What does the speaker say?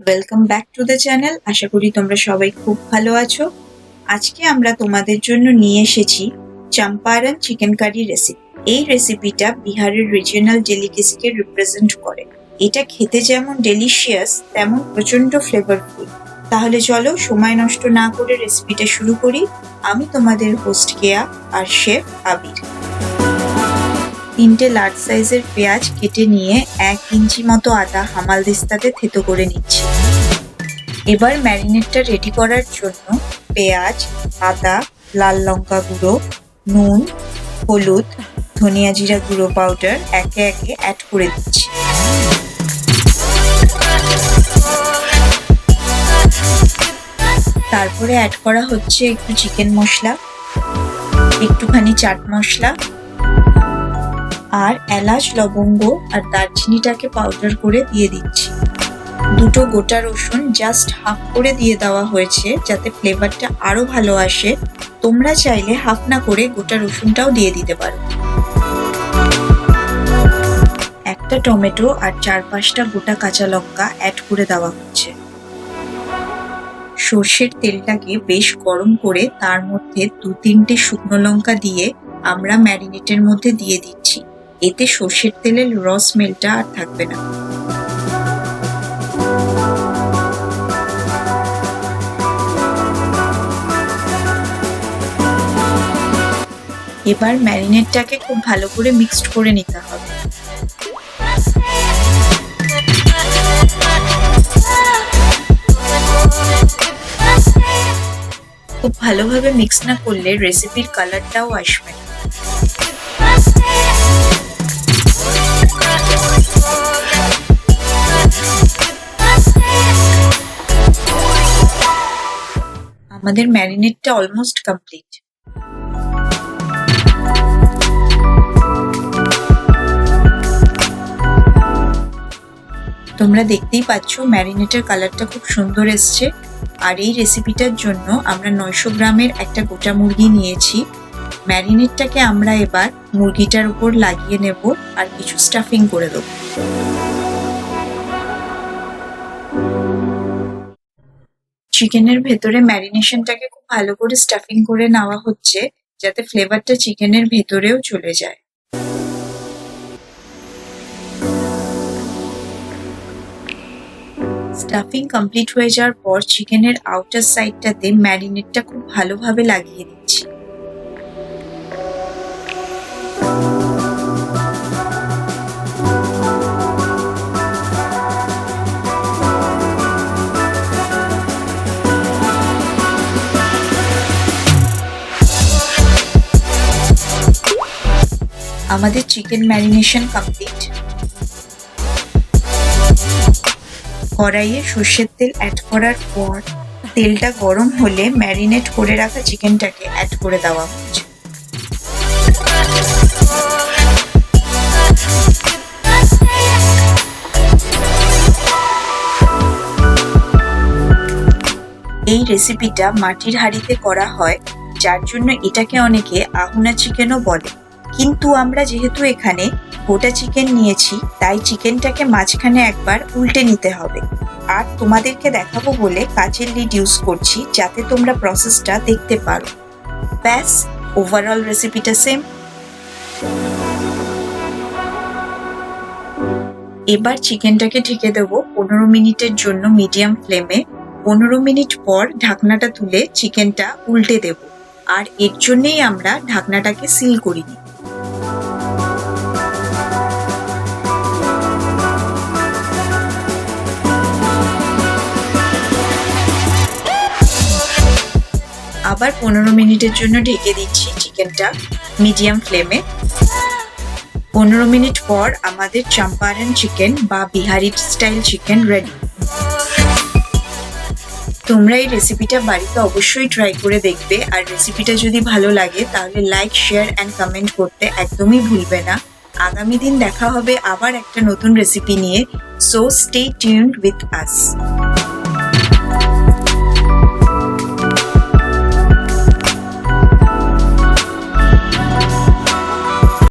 Welcome back to the channel আশা করি তোমরা সবাই খুব ভালো আছো। আজকে আমরা তোমাদের জন্য নিয়ে এসেছি চাম্পারন চিকেন কারি রেসিপি এই রেসিপিটা বিহারের রিজিয়নাল ডেলিকেসিকে রিপ্রেজেন্ট করে। এটা খেতে যেমন ডেলিশিয়াস তেমন প্রচণ্ড ফ্লেভারফুল তাহলে চলো সময় নষ্ট না করে রেসিপিটা শুরু করি। আমি তোমাদের হোস্ট কেয়া আর শেফ আবির। তিনটে লার্জ সাইজের পেঁয়াজ কেটে নিয়ে এক ইঞ্চি মতো আদা হামালদিস্তাতে থেতো করে নিচ্ছি। এবার ম্যারিনেটটা রেডি করার জন্য পেঁয়াজ, আদা, লাল লঙ্কা গুঁড়ো, নুন, হলুদ, ধনিয়া জিরা গুঁড়ো পাউডার একে একে অ্যাড করে দিচ্ছি। তারপরে অ্যাড করা হচ্ছে একটু চিকেন মশলা, একটুখানি চাট মশলা আর এলাচ, লবঙ্গ আর দারচিনিটাকে পাউডার করে দিয়ে দিচ্ছি। দুটো গোটা রসুন জাস্ট হাফ করে দিয়ে দেওয়া হয়েছে যাতে ফ্লেভারটা আরও ভালো আসে। তোমরা চাইলে হাফ না করে গোটা রসুনটাও দিয়ে দিতে পারো। একটা টমেটো আর চার পাঁচটা গোটা কাঁচা লঙ্কা অ্যাড করে দেওয়া হচ্ছে। সর্ষের তেলটাকে বেশ গরম করে তার মধ্যে দু তিনটে শুকনো লঙ্কা দিয়ে আমরা ম্যারিনেটের মধ্যে দিয়ে দিচ্ছি। এতে সর্ষের তেলের র স্মেলটা আর থাকবে না। এবার ম্যারিনেটটাকে খুব ভালো করে মিক্সড করে নিতে হবে। খুব ভালোভাবে মিক্স না করলে রেসিপির কালারটাও আসবে না। আমাদের ম্যারিনেটটা অলমোস্ট কমপ্লিট তোমরা দেখতেই পাচ্ছ ম্যারিনেটের কালারটা খুব সুন্দর এসছে। আর এই রেসিপিটার জন্য আমরা নয়শো গ্রামের একটা গোটা মুরগি নিয়েছি। ম্যারিনেটটাকে আমরা এবার মুরগিটার উপর লাগিয়ে নেব আর কিছু স্টাফিং করে দেবো। চিকেনের ভেতরে ম্যারিনেশনটাকে খুব ভালো করে স্টাফিং করে নেওয়া হচ্ছে, যাতে ফ্লেভারটা চিকেনের ভেতরেও চলে যায়। স্টাফিং কমপ্লিট হয়ে যাওয়ার পর চিকেনের আউটার সাইডটাতে ম্যারিনেটটা খুব ভালোভাবে লাগিয়ে দিচ্ছি। আমাদের চিকেন ম্যারিনেশন কমপ্লিট কড়াইয়ে সর্ষের তেল অ্যাড করার পর তেলটা গরম হলে ম্যারিনেট করে রাখা চিকেনটাকে অ্যাড করে দেওয়া হচ্ছে এই রেসিপিটা মাটির হাঁড়িতে করা হয়, যার জন্য এটাকে অনেকে আহুনা চিকেনও বলে। কিন্তু আমরা যেহেতু এখানে গোটা চিকেন নিয়েছি, তাই চিকেনটাকে মাঝখানে একবার উল্টে নিতে হবে। আর তোমাদেরকে দেখাবো বলে কাচের লিড ইউজ করছি, যাতে তোমরা প্রসেসটা দেখতে পারো। ব্যাস ওভারঅল রেসিপিটা সেম এবার চিকেনটাকে ঢেকে দেবো পনেরো মিনিটের জন্য মিডিয়াম ফ্লেমে পনেরো মিনিট পর ঢাকনাটা তুলে চিকেনটা উল্টে দেব। আর এর জন্যেই আমরা ঢাকনাটাকে সিল করিনি। আবার পনেরো মিনিটের জন্য ঢেকে দিচ্ছি চিকেনটা মিডিয়াম ফ্লেমে। পনেরো মিনিট পর আমাদের চাম্পারন চিকেন বা বিহারি স্টাইল চিকেন রেডি তোমরা এই রেসিপিটা বাড়িতে অবশ্যই ট্রাই করে দেখবে। আর রেসিপিটা যদি ভালো লাগে, তাহলে লাইক শেয়ার অ্যান্ড কমেন্ট করতে একদমই ভুলবে না। আগামী দিন দেখা হবে আবার একটা নতুন রেসিপি নিয়ে। So stay tuned with us